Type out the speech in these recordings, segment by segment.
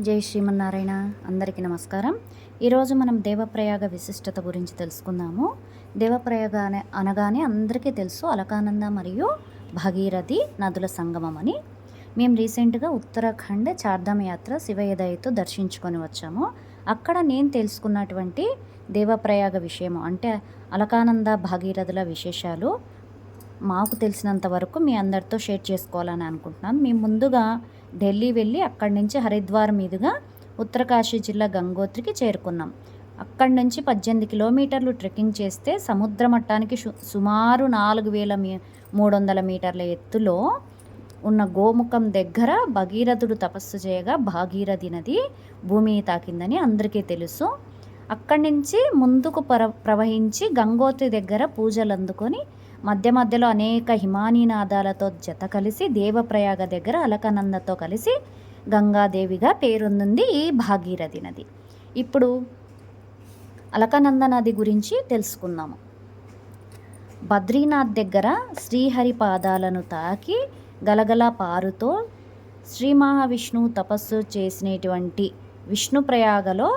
జై శ్రీమన్నారాయణ. అందరికీ నమస్కారం. ఈరోజు మనం దేవప్రయాగ విశిష్టత గురించి తెలుసుకుందాము. దేవప్రయాగ అనే అనగానే అందరికీ తెలుసు అలకానంద మరియు భగీరథి నదుల సంగమం అని. మేము రీసెంట్గా ఉత్తరాఖండ్ చార్ధామ యాత్ర శివయదయతో దర్శించుకొని వచ్చాము. అక్కడ నేను తెలుసుకున్నటువంటి దేవప్రయాగ విషయము అంటే అలకానంద భాగీరథుల విశేషాలు మాకు తెలిసినంత వరకు మీ అందరితో షేర్ చేసుకోవాలని అనుకుంటున్నాను. మేము ముందుగా ఢిల్లీ వెళ్ళి అక్కడి నుంచి హరిద్వార్ మీదుగా ఉత్తరకాశీ జిల్లా గంగోత్రికి చేరుకున్నాం. అక్కడి నుంచి పద్దెనిమిది కిలోమీటర్లు ట్రెక్కింగ్ చేస్తే సముద్ర మట్టానికి సుమారు నాలుగు వేల మీ మూడు వందల మీటర్ల ఎత్తులో ఉన్న గోముఖం దగ్గర భగీరథుడు తపస్సు చేయగా భాగీరథి నది భూమి తాకిందని అందరికీ తెలుసు. అక్కడి నుంచి ముందుకు ప్ర ప్రవహించి గంగోత్రి దగ్గర పూజలు అందుకొని మధ్య మధ్యలో అనేక హిమానీనాదాలతో జత కలిసి దేవప్రయాగ దగ్గర అలకనందతో కలిసి గంగాదేవిగా పేరొందింది ఈ భాగీరథి నది. ఇప్పుడు అలకనంద నది గురించి తెలుసుకుందాము. బద్రీనాథ్ దగ్గర శ్రీహరి పాదాలను తాకి గలగల పారుతో శ్రీ మహావిష్ణువు తపస్సు చేసినటువంటి విష్ణుప్రయాగలో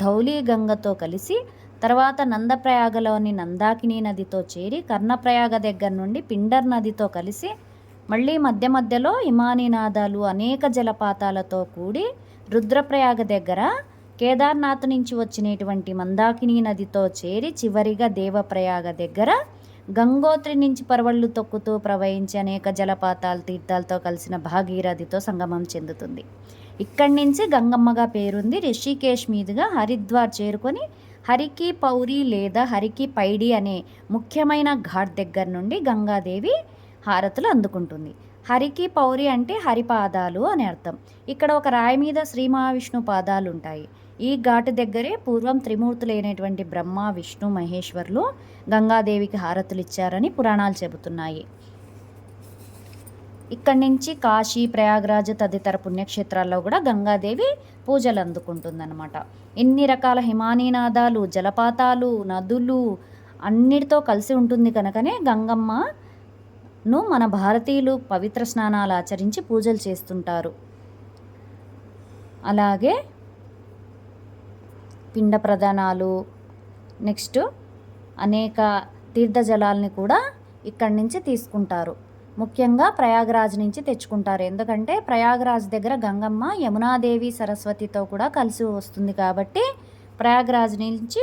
ధౌళీ గంగతో కలిసి తర్వాత నందప్రయాగలోని నందాకిని నదితో చేరి కర్ణప్రయాగ దగ్గర నుండి పిండర్ నదితో కలిసి మళ్ళీ మధ్య మధ్యలో హిమానీనాదాలు అనేక జలపాతాలతో కూడి రుద్రప్రయాగ దగ్గర కేదార్నాథ్ నుంచి వచ్చినటువంటి మందాకిని నదితో చేరి చివరిగా దేవప్రయాగ దగ్గర గంగోత్రి నుంచి పరవళ్ళు తొక్కుతూ ప్రవహించి అనేక జలపాతాలు తీర్థాలతో కలిసిన భాగీరథితో సంగమం చెందుతుంది. ఇక్కడి నుంచి గంగమ్మగా పేరుంది రిషికేష్ మీదుగా హరిద్వార్ చేరుకొని హరికి పౌరి లేదా హరికి పైడి అనే ముఖ్యమైన ఘాట్ దగ్గర నుండి గంగాదేవి హారతులు అందుకుంటుంది. హరికి పౌరి అంటే హరిపాదాలు అని అర్థం. ఇక్కడ ఒక రాయి మీద శ్రీ మహావిష్ణు పాదాలు ఉంటాయి. ఈ ఘాటు దగ్గరే పూర్వం త్రిమూర్తులైనటువంటి బ్రహ్మ విష్ణు మహేశ్వరులు గంగాదేవికి హారతులు ఇచ్చారని పురాణాలు చెబుతున్నాయి. ఇక్కడి నుంచి కాశీ ప్రయాగరాజ్ తదితర పుణ్యక్షేత్రాల్లో కూడా గంగాదేవి పూజలు అందుకుంటుందన్నమాట. ఎన్ని రకాల హిమానీనాదాలు జలపాతాలు నదులు అన్నిటితో కలిసి ఉంటుంది కనుకనే గంగమ్మను మన భారతీయులు పవిత్ర స్నానాలు ఆచరించి పూజలు చేస్తుంటారు. అలాగే పిండ ప్రధానాలు నెక్స్ట్ అనేక తీర్థజలాల్ని కూడా ఇక్కడి నుంచి తీసుకుంటారు. ముఖ్యంగా ప్రయాగరాజ్ నుంచి తెచ్చుకుంటారు. ఎందుకంటే ప్రయాగరాజ్ దగ్గర గంగమ్మ యమునాదేవి సరస్వతితో కూడా కలిసి వస్తుంది కాబట్టి ప్రయాగరాజ్ నుంచి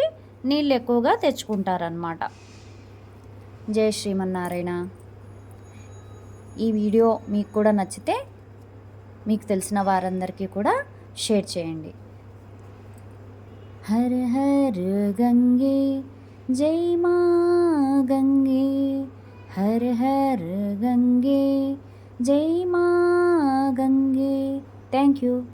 నీళ్ళు ఎక్కువగా తెచ్చుకుంటారనమాట జై శ్రీమన్నారాయణ. ఈ వీడియో మీకు కూడా నచ్చితే మీకు తెలిసిన వారందరికీ కూడా షేర్ చేయండి. హర హర గంగే జై మా గంగే. हर हर गंगे जय माँ गंगे। Thank you